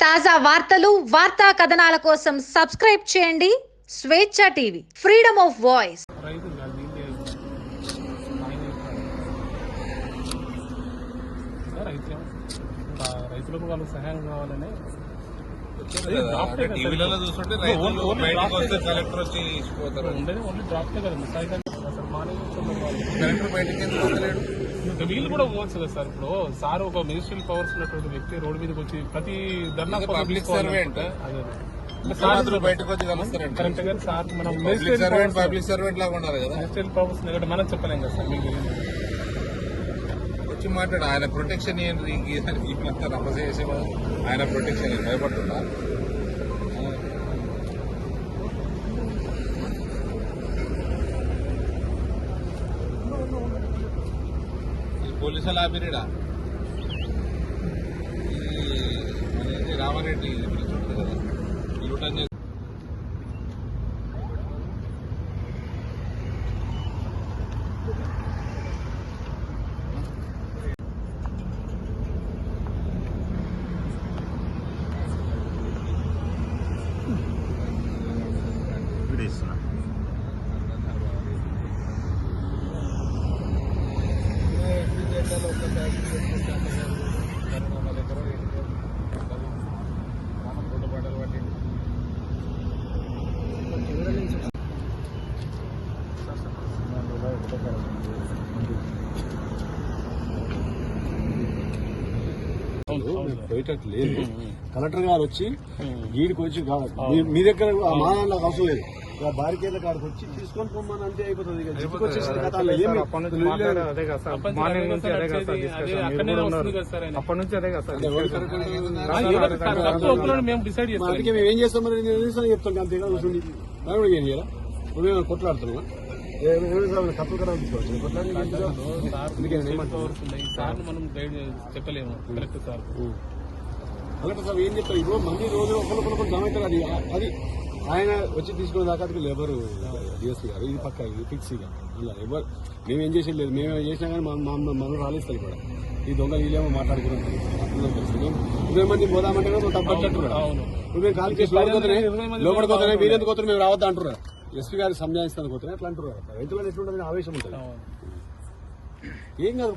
తాజా వార్తలు వార్తా కథనాల కోసం సబ్స్క్రైబ్ చేయండి స్వేచ్ఛ టీవీ ఫ్రీడమ్ ఆఫ్ వాయిస్ రైతులకు వాళ్ళకి సహాయం కావాలని టీవీలలో. చూస్తుంటే రైతులు బయటకు వస్తే. కలెక్టర్ వచ్చి ఇచ్చిపోతారు ఉండేది ఓన్లీ. కలెక్టర్ ఎందుకు వస్తలేడు వీళ్ళు కూడా పోవచ్చు కదా సార్. ఇప్పుడు సార్ ఒక మినిస్ట్రియల్ పవర్స్ ఉన్నటువంటి వ్యక్తి రోడ్డు మీదకి వచ్చి ప్రతి ధర్నా. ముఖ్యమంత్రులు బయటకు వచ్చి కలుస్తారండి. కరెక్ట్ గారు సార్ మనం పబ్లిక్ సర్వెంట్ పబ్లిక్ సర్వెంట్ లాగా ఉండాలి కదా. మినిస్ట్రియల్ పవర్స్ మనం చెప్పలేం కదా సార్ మీకు. వచ్చి మాట్లాడు. ఆయన ప్రొటెక్షన్ ఏంటి ఈయనంతా నమ్మస చేసే ఆయన ప్రొటెక్షన్ భయపడుతున్నా పోలీసులు లాబిరీడా? ఇది రామారెడ్డి బ్రిడ్జ్ ఉంటుంది కదా. యూటర్న్ కలెక్టర్ గారు వచ్చి గీడికి వచ్చి కాదు మీ- దగ్గర మా అవసరం లేదు. బారికేళ్ళ కాడికి వచ్చి తీసుకొని పొమ్మని అంతే అయిపోతుంది ఇక. జిట్టుకు వచ్చేసిన కథ అందులో ఏమి అదే కదా సార్. మార్నింగ్ నుంచి కదా అదే కదా సార్ డిస్కషన్ మీరు ఉన్నారు. కదా. అప్పటి నుంచి కదా సార్ అందుకే మేము ఏం చేస్తాం మరి? నేను అంతే కదా కూర్చోండి ఏం చేయాలా? కొట్లాడుతున్నావా? కదా చెప్పలేము. Correct sir. కలెక్టర్ సార్ ఏం చెప్తారు ఇప్పుడు మంది రోజు ఒకరికొకరు జమ అవుతారు అది అది ఆయన వచ్చి తీసుకునే దాకా లేబర్ డిఎస్పీ గారు ఇది పక్క ఇది ఫిక్స్ ఇక అలా ఎవరు మేమేం చేసేది లేదు. మేమేం చేసినా కానీ మన మన- మనం రాలేస్తాం ఇక్కడ. ఈ దొంగ వీళ్ళేమో మాట్లాడుకున్నాం ఇరవై మంది పోదామంటే కూడా తప్పట్టు ఇప్పుడు మేము ఖాళీ చేసి లోపలికి లోపలికి పోతే మీరెందుకు పోతే మేము రావద్దా అంటున్నారు. ఎస్పీ గారికి సంజాయిస్తాను పోతే అట్లా అంటున్నారు. రైతులను ఎట్లుంటుంది? ఆవేశం ఉంటుంది. ఏం కాదు.